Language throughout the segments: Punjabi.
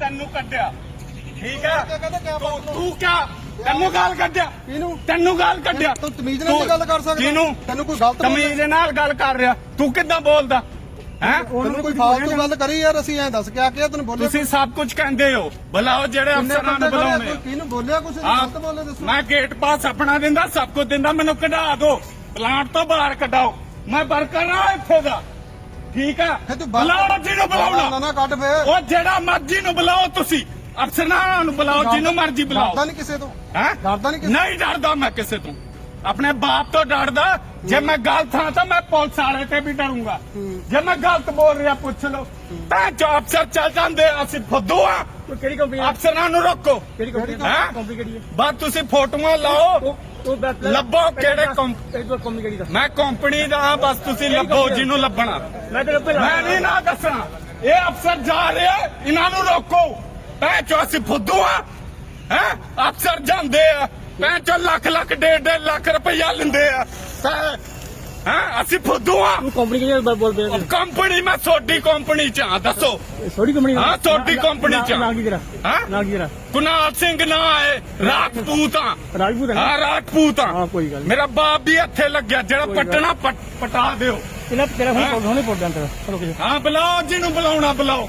ਤੈਨੂੰ ਕੱਢਿਆ। ਠੀਕ ਹੈ ਤੂੰ ਤੂੰ ਕਿਆ? ਤੈਨੂੰ ਗਾਲ ਕੱਢਿਆ? ਇਹਨੂੰ ਤੈਨੂੰ ਗਾਲ ਕੱਢਿਆ? ਤੂੰ ਤਮੀਜ਼ ਨਾਲ ਗੱਲ ਕਰ ਸਕਦਾ। ਕਿਹਨੂੰ ਤੈਨੂੰ ਕੋਈ ਗਲਤ ਤਮੀਜ਼ ਦੇ ਨਾਲ ਗੱਲ ਕਰ ਰਿਹਾ। ਤੂੰ ਕਿੱਦਾਂ ਬੋਲਦਾ? ਹੈ? ਤੈਨੂੰ ਕੋਈ ਫਾਲਤੂ ਗੱਲ ਕਰੀ ਯਾਰ ਅਸੀਂ ਐਂ ਦੱਸ ਕਿਆ ਕਿਹਾ ਤੈਨੂੰ ਬੋਲਿਆ ਤੁਸੀਂ ਸਭ ਕੁਝ ਕਹਿੰਦੇ ਹੋ। ਬੁਲਾਓ ਜਿਹੜੇ ਕਿੰਨੇ ਅਫਸਰਾਂ ਨੂੰ ਬੰਦੇ ਖੜੇ ਆ, ਕੋਈ ਕਿਹਨੂੰ ਬੋਲਿਆ ਕੁਛ? ਆ ਗਲਤ ਬੋਲੇ ਦੱਸੋ। ਮੈਂ ਗੇਟ ਪਾਸ ਆਪਣਾ ਦਿੰਦਾ ਸਭ ਕੁਝ ਦਿੰਦਾ ਮੈਨੂੰ ਕਢਾ ਦਿਓ। ਪਲਾਂਟ ਤੋਂ ਬਾਹਰ ਕਢਾਓ। ਮੈਂ ਵਰਕਰ ਆ ਇੱਥੇ ਦਾ। ਠੀਕ ਆ? ਫਿਰ ਤੂੰ ਬਾਹਰ- ਬੁਲਾਓ ਜਿਹਨੂੰ ਨਾ। ਬੁਲਾਉਣਾ ਨਾ ਕੱਢ ਫੇਰ। ਉਹ ਜਿਹੜਾ ਮਰਜ਼ੀ ਨੂੰ ਬੁਲਾਓ ਤੁਸੀਂ। ਅਫਸਰਾਂ ਨੂੰ ਬੁਲਾਓ ਜਿਹਨੂੰ ਮਰਜ਼ੀ ਡਰਦਾ ਬੁਲਾਓ ਨਹੀਂ ਕਿਸੇ ਤੋਂ। ਹੈ? ਡਰਦਾ ਨਹੀਂ ਕਿਸੇ ਨਹੀਂ ਡਰਦਾ ਮੈਂ ਕਿਸੇ ਤੋਂ। ਆਪਣੇ ਬਾਪ ਤੋਂ ਡਰਦਾ ਜੇ ਮੈਂ ਗਲਤ ਹਾਂ ਤਾਂ ਮੈਂ ਪੁਲਿਸ ਵਾਲੇ ਤੇ ਵੀ ਡਰੂੰਗਾ। ਜੇ ਮੈਂ ਗਲਤ ਬੋਲ ਰਿਹਾ ਪੁੱਛ ਲਓ। ਤਾਂ ਜੋ ਅਫਸਰ ਚੱਲ ਜਾਂਦੇ ਅਸੀਂ ਫੁੱਦੂ ਆ। ਕਿਹੜੀ ਕੰਪਨੀ ਅਫਸਰਾਂ ਨੂੰ ਰੋਕੋ। ਕਿਹੜੀ ਕੰਪਨੀ ਹੈਂ? ਕੰਪਨੀ ਕਿਹੜੀ ਹੈ ਬਸ ਤੁਸੀਂ ਫੋਟੋਆਂ ਲਾਓ। ਲੱਭੋ ਕਿਹੜੇ ਕੰਪ- ਕਿਹੜੀ ਕੰਪਨੀ ਮੈਂ ਕੰਪਨੀ ਦਾ ਬਸ ਤੁਸੀਂ ਲੱਭੋ ਜਿਹਨੂੰ ਲੱਭਣਾ। ਮੈਂ ਨਹੀਂ ਨਾ ਦੱਸਣਾ। ਇਹ ਅਫਸਰ ਜਾ ਰਿਹਾ ਇਹਨਾਂ ਨੂੰ ਰੋਕੋ। ਭੈਣ ਚੋ ਅਸੀਂ ਫੁੱਦੂ ਆ। ਹੈ? ਅਫਸਰ ਜਾਂਦੇ ਆ। ਭੈਣ ਚੋ ਲੱਖ ਲੱਖ ਡੇਢ ਡੇਢ ਲੱਖ ਰੁਪਈਆ ਲੈਂਦੇ ਆ। ਹੈ ਅਸੀਂ ਫੁੱਦੂ ਆ। ਤੂੰ ਕੰਪਨੀ ਕਿਹੜੀ ਬੋਲ ਪਿਆ ਕੰਪਨੀ ਮੈਂ ਛੋਟੀ ਕੰਪਨੀ ਚ ਆ ਦੱਸੋ। ਛੋਟੀ ਕੰਪਨੀ ਹਾਂ, ਛੋਟੀ company ਚ। ਨਾ ਕੀ ਤੇਰਾ ਹਾਂ? ਨਾ ਕੀ ਤੇਰਾ ਕੁਨਾਲ ਸਿੰਘ ਨਾ ਹੈ ਰਾਜਪੂਤ ਆ। ਰਾਜਪੂਤ ਹੈ ਰਾਜਪੂਤ ਆ। ਹਾਂ ਕੋਈ ਗੱਲ ਮੇਰਾ ਬਾਪ ਵੀ ਇੱਥੇ ਲੱਗਿਆ ਜਿਹੜਾ ਪਟਣਾ ਪਟ- ਦਿਓ। ਤੇਰਾ ਤੇਰਾ। ਫੋਨ ਹੁਣੇ ਰੁਕ ਜਾ ਹਾਂ ਬੁਲਾਓ ਜਿਹਨੂੰ ਬੁਲਾਉਣਾ ਬੁਲਾਓ।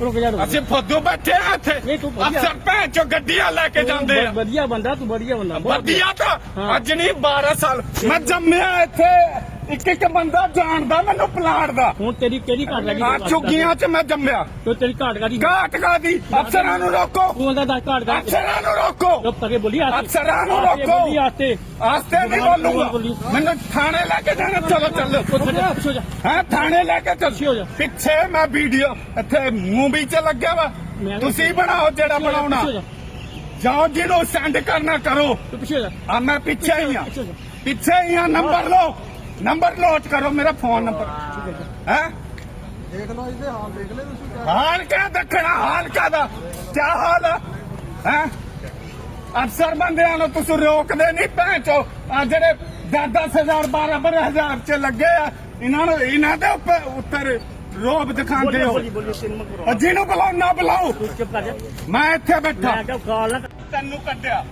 ਰੁਕ ਜਾ ਰੁਕ ਜਾ। ਅਸੀਂ ਫੁੱਦੂ ਬੈਠੇ ਆ ਇੱਥੇ। ਨਹੀਂ, ਤੂੰ ਵਧੀਆ- ਅਫਸਰ ਭੈਣ ਚੋ ਗੱਡੀਆਂ ਲੈ ਕੇ ਜਾਂਦੇ ਆ। ਵਧੀਆ ਬੰਦਾ ਤੂੰ ਵਧੀਆ ਬੰਦਾ ਬਹੁਤ ਵਧੀਆ ਤਾਂ ਹਾਂ। ਅੱਜ ਨਹੀਂ 12 ਸਾਲ। ਮੈਂ ਜੰਮਿਆ ਇੱਥੇ। ਇੱਕ ਇੱਕ ਬੰਦਾ ਜਾਣਦਾ ਮੈਨੂੰ ਪਲਾਟ ਦਾ ਹੁਣ ਤੇਰੀ ਕਿਹੜੀ ਘਾਟ ਲੱਗੀ? ਆ ਚੁੱਗੀਆਂ ਚ ਮੈਂ ਜੰਮਿਆ। ਤੂੰ ਤੇਰੀ ਘਾਟ ਕਾਦੀ ਘਾਟ ਕਾਦੀ ਅਫਸਰਾਂ ਨੂੰ ਰੋਕੋ। ਤੂੰ ਉਹਦਾ ਦੱਸ ਘਾਟ ਦਾ ਅਫਸਰਾਂ ਨੂੰ ਰੋਕੋ। ਚੁੱਪ ਕਰਕੇ ਬੋਲੀ ਆਸਤੇ। ਅਫਸਰਾਂ ਨੂੰ ਰੋਕੋ। ਬੋਲੀ ਆਸਤੇ। ਆਸਤੇ ਨਹੀਂ ਬੋਲੂਗਾ। ਮੈਨੂੰ ਥਾਣੇ ਲੈ ਕੇ ਜਾਣਾ। ਚਲੋ ਚੱਲੋ। ਪਿੱਛੇ ਹੋ ਜਾ। ਹਾਂ? ਥਾਣੇ ਲੈ ਕੇ ਪਿੱਛੇ ਹੋ ਜਾ। ਚੱਲ ਪਿੱਛੇ ਮੈਂ ਵੀਡੀਓ ਇੱਥੇ ਮੂਵੀ ਚ ਲੱਗਿਆ ਵਾ। ਤੁਸੀਂ ਬਣਾਓ ਜਿਹੜਾ ਬਣਾਉਣਾ। ਜਾਓ ਜਿਹਨੂੰ ਸੈਂਡ ਕਰਨਾ ਕਰੋ। ਪਿੱਛੇ ਆ ਮੈਂ ਪਿੱਛੇ ਹੀ ਆ। ਪਿੱਛੇ ਹੀ ਆ। ਨੰਬਰ ਲਓ। ਨੰਬਰ ਨੋਟ ਕਰੋ ਮੇਰਾ ਫੋਨ ਨੰਬਰ। ਹੈ? ਦੇਖ ਲਓ ਇਹਦੇ ਹਾਲ ਦੇਖ ਲੈ ਤੁਸੀਂ ਕਿਆ ਹਾਲ ਕਿਆ ਦੱਖਣਾ ਹਾਲ ਕਾਦਾ ਕੀ ਹਾਲ ਹੈ ਹੈ? ਅਫਸਰ ਬੰਦਿਆਂ ਨੂੰ ਤੁਸੀਂ ਰੋਕਦੇ ਨਹੀਂ ਭੈਂਚੋ ਆ ਜਿਹੜੇ 10-10000 12-12000 ਚ ਲੱਗੇ ਆ ਇਹਨਾਂ ਨੂੰ ਇਹਨਾਂ ਦੇ ਉੱਪਰ ਉੱਤਰ ਰੋਬ ਦਿਖਾਉਂਦੇ ਹੋ। ਜਿਹਨੂੰ ਬੁਲਾਓ ਨਾ ਬੁਲਾਓ। ਮੈਂ ਇੱਥੇ ਬੈਠਾ। ਮੈਂ ਕਿਹਾ ਕਾਲ ਨਾ ਤੈਨੂੰ ਕੱਢਿਆ।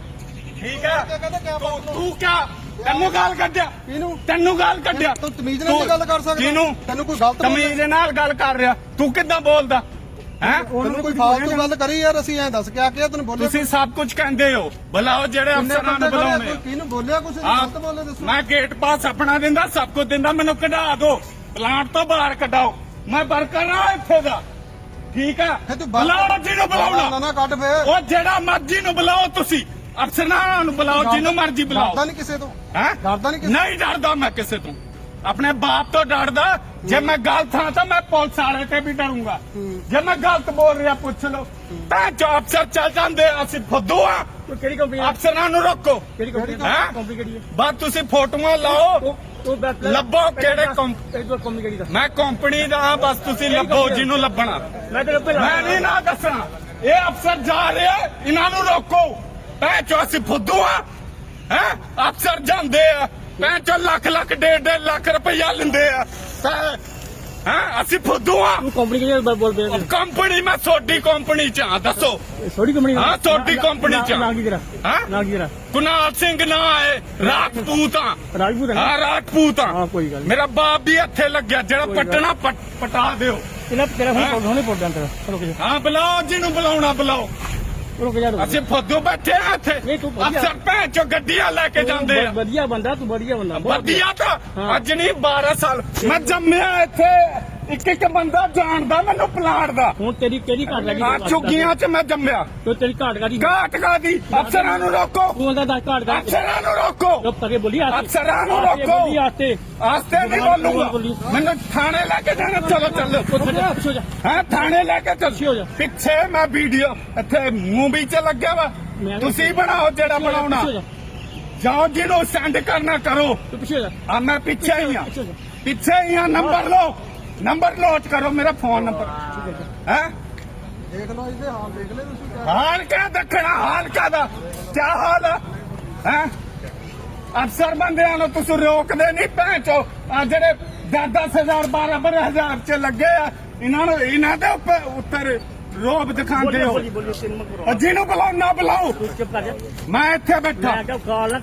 ਠੀਕ ਹੈ ਕਿਆ ਤੂੰ ਕਿਆ ਤੈਨੂੰ ਗਾਲ ਕੱਢਿਆ। ਇਹਨੂੰ ਤੈਨੂੰ ਗਾਲ ਕੱਢਿਆ। ਤੂੰ ਤਮੀਜ਼ ਨਾਲ ਗੱਲ ਕਰ ਸਕਦਾ। ਕਿਹਨੂੰ? ਤੈਨੂੰ ਕੋਈ ਗਲਤ ਤਮੀਜ਼ ਦੇ ਨਾਲ ਗੱਲ ਕਰ ਰਿਹਾ। ਤੂੰ ਕਿੱਦਾਂ ਬੋਲਦਾ? ਹੈ? ਤੈਨੂੰ ਕੋਈ ਫਾਲਤੂ ਗੱਲ ਕਰੀ ਯਾਰ ਅਸੀਂ ਐਂ ਦੱਸ ਕਿਆ ਕਿਹਾ ਤੈਨੂੰ ਬੋਲਿਆ ਤੁਸੀਂ ਸਭ ਕੁਝ ਕਹਿੰਦੇ ਹੋ। ਬੁਲਾਓ ਜਿਹੜੇ ਅਫਸਰਾਂ ਨੂੰ ਆ, ਕੋਈ ਕਿਹਨੂੰ ਬੋਲਿਆ ਕੁਛ? ਆ ਗਲਤ ਬੋਲੇ ਦੱਸੋ। ਮੈਂ ਗੇਟ ਪਾਸ ਆਪਣਾ ਦਿੰਦਾ ਸਭ ਕੁਝ ਦਿੰਦਾ ਮੈਨੂੰ ਕਢਾ ਦਿਓ। ਪਲਾਂਟ ਤੋਂ ਬਾਹਰ ਕਢਾਓ। ਮੈਂ ਵਰਕਰ ਆ ਇੱਥੇ ਦਾ। ਠੀਕ ਆ? ਬੁਲਾਓ ਜਿਹਨੂੰ ਬੁਲਾਉਣਾ। ਨਾ ਉਹ ਜਿਹੜਾ ਮਰਜ਼ੀ ਨੂੰ ਬੁਲਾਓ ਤੁਸੀਂ। ਅਫਸਰਾਂ ਨੂੰ ਬੁਲਾਓ ਜਿਹਨੂੰ ਮਰਜ਼ੀ ਡਰਦਾ ਬੁਲਾਓ। ਨਹੀਂ ਕਿਸੇ ਤੋਂ। ਹੈ? ਡਰਦਾ ਨਹੀਂ ਕਿਸੇ ਨਹੀਂ ਡਰਦਾ ਮੈਂ ਕਿਸੇ ਤੋਂ। ਆਪਣੇ ਬਾਪ ਤੋਂ ਡਰਦਾ। ਜੇ ਮੈਂ ਗਲਤ ਹਾਂ ਤਾਂ ਮੈਂ ਪੁਲਿਸ ਵਾਲੇ ਤੇ ਵੀ ਡਰੂੰਗਾ। ਜੇ ਮੈਂ ਗਲਤ ਬੋਲ ਰਿਹਾ ਪੁੱਛ ਲਓ। ਤਾਂ ਜੋ ਅਫਸਰ ਚੱਲ ਜਾਂਦੇ ਆ, ਅਸੀਂ ਫੁੱਦੂ ਆ। ਤੂੰ ਕਿਹੜੀ ਕੰਪਨੀ ਅਫਸਰਾਂ ਨੂੰ ਰੋਕੋ। ਕਿਹੜੀ ਕੰਪਨੀ? ਹੈਂ? ਕੰਪਨੀ ਕਿਹੜੀ ਹੈ ਬਸ ਤੁਸੀਂ ਫੋਟੋਆਂ ਲਾਓ। ਦੱਸ ਲੱਭੋ ਕਿਹੜੇ ਕੰਪ- ਕਿਹੜੀ ਕੰਪਨੀ ਕਿਹੜੀ ਦਾ ਮੈਂ ਕੰਪਨੀ ਦਾ ਹਾਂ, ਬਸ ਤੁਸੀਂ ਲੱਭੋ ਜਿਹਨੂੰ ਲੱਭਣਾ। ਮੈਂ ਉੱਤੇ ਮੈਂ ਨਹੀਂ ਨਾ ਦੱਸਣਾ। ਇਹ ਅਫਸਰ ਜਾ ਰਿਹਾ ਇਹਨਾਂ ਨੂੰ ਰੋਕੋ। ਭੈਣ ਚੋ ਅਸੀਂ ਫੁੱਦੂ ਆ ਹੈ? ਅਫਸਰ ਜਾਂਦੇ ਆ ਭੈਣ ਚੋ ਲੱਖ ਲੱਖ ਡੇਢ ਡੇਢ ਲੱਖ ਰੁਪਈਆ ਲੈਂਦੇ ਆ। ਹੈ? ਅਸੀਂ ਫੁੱਦੂ ਆ ਤੂੰ ਕੰਪਨੀ ਕਿਹੜੀ ਬੋਲ ਪਿਆ ਕੰਪਨੀ ਮੈਂ ਛੋਟੀ ਕੰਪਨੀ ਚ ਆ ਦੱਸੋ। ਛੋਟੀ ਕੰਪਨੀ ਹਾਂ, ਛੋਟੀ company ਚ। ਨਾ ਕੀ ਤੇਰਾ ਹਾਂ? ਨਾ ਕੀ ਤੇਰਾ ਕੁਨਾਲ ਸਿੰਘ ਨਾ ਹੈ ਰਾਜਪੂਤ ਆ। ਰਾਜਪੂਤ ਹੈ ਰਾਜਪੂਤ ਆ। ਹਾਂ ਕੋਈ ਗੱਲ ਮੇਰਾ ਬਾਪ ਵੀ ਇੱਥੇ ਲੱਗਿਆ ਜਿਹੜਾ ਪਟਣਾ ਪਟ- ਦਿਓ। ਤੇਰਾ ਤੇਰਾ ਹੁਣੇ ਜਾਂਦਾ ਰੁਕ ਜਾ ਹਾਂ ਬੁਲਾਓ ਜਿਹਨੂੰ ਬੁਲਾਉਣਾ ਬੁਲਾਓ। ਰੁਕ ਜਾ ਰੁਕ ਜਾ। ਅਸੀਂ ਫੁੱਦੂ ਬੈਠੇ ਆ ਇੱਥੇ। ਨਹੀਂ, ਤੂੰ ਵਧੀਆ- ਅਫਸਰ ਭੈਣ ਚੋ ਗੱਡੀਆਂ ਲੈ ਕੇ ਜਾਂਦੇ ਆ। ਵਧੀਆ ਬੰਦਾ ਤੂੰ ਵਧੀਆ ਬੰਦਾ ਬਹੁਤ ਵਧੀਆ ਤਾਂ ਹਾਂ। ਅੱਜ ਨਹੀਂ 12 ਸਾਲ। ਮੈਂ ਜੰਮਿਆ ਇੱਥੇ। ਇੱਕ ਇੱਕ ਬੰਦਾ ਜਾਣਦਾ ਮੈਨੂੰ ਪਲਾਟ ਦਾ। ਹੁਣ ਤੇਰੀ ਕਿਹੜੀ ਘਾਟ ਲੱਗੀ? ਆ ਚੁੱਗੀਆਂ ਚ ਮੈਂ ਜੰਮਿਆ। ਤੂੰ ਤੇਰੀ ਘਾਟ ਕਾਦੀ ਘਾਟ ਕਾਦੀ? ਅਫਸਰਾਂ ਨੂੰ ਰੋਕੋ। ਤੂੰ ਉਹਦਾ ਦੱਸ ਘਾਟ ਦਾ ਅਫਸਰਾਂ ਨੂੰ ਰੋਕੋ। ਚੁੱਪ ਕਰਕੇ ਬੋਲੀ ਆਸਤੇ। ਅਫਸਰਾਂ ਨੂੰ ਰੋਕੋ। ਬੋਲੀ ਆਸਤੇ। ਆਸਤੇ ਨਹੀਂ ਬੋਲੂਗਾ। ਮੈਨੂੰ ਥਾਣੇ ਲੈ ਕੇ ਜਾਣਾ। ਚਲੋ ਚੱਲੋ। ਪਿੱਛੇ ਹੋ ਜਾ। ਹਾਂ ਥਾਣੇ ਲੈ ਕੇ ਚੱਲ। ਜਾ। ਪਿੱਛੇ ਮੈਂ ਵੀਡੀਓ ਇੱਥੇ ਮੂਵੀ ਚ ਲੱਗਿਆ ਵਾ। ਤੁਸੀਂ ਬਣਾਓ ਜਿਹੜਾ ਬਣਾਉਣਾ। ਜਾਓ ਜਿਹਨੂੰ ਸੈਂਡ ਕਰਨਾ ਕਰੋ। ਪਿੱਛੇ ਜਾ। ਆ ਮੈਂ ਪਿੱਛੇ ਹੀ ਆ। ਪਿੱਛੇ ਹੀ ਆ ਨੰਬਰ ਲਓ। ਨੰਬਰ ਨੋਟ ਕਰੋ ਮੇਰਾ ਫੋਨ ਨੰਬਰ। ਹੈ? ਦੇਖ ਲਓ ਇਹਦੇ ਹਾਲ ਦੇਖ ਲੈ ਤੁਸੀਂ ਕਿਆ ਹਾਲ ਕਿਆ ਦੱਖਣਾ ਹਾਲ ਕਾਦਾ ਕੀ ਹਾਲ ਹੈ ਹੈ? ਅਫਸਰ ਬੰਦਿਆਂ ਨੂੰ ਤੁਸੀਂ ਰੋਕਦੇ ਨਹੀਂ ਭੈਂਚੋ ਆ ਜਿਹੜੇ 10-10000 12-12000 ਚ ਲੱਗੇ ਆ ਇਹਨਾਂ ਨੂੰ ਇਹਨਾਂ ਦੇ ਉੱਪਰ ਉੱਤਰ ਰੋਬ ਦਿਖਾਉਂਦੇ ਹੋ। ਜਿਹਨੂੰ ਬੁਲਾਓ ਨਾ ਬੁਲਾਓ। ਮੈਂ ਇੱਥੇ ਬੈਠਾ। ਮੈਂ ਕਿਹਾ ਗਾਲ ਨਾ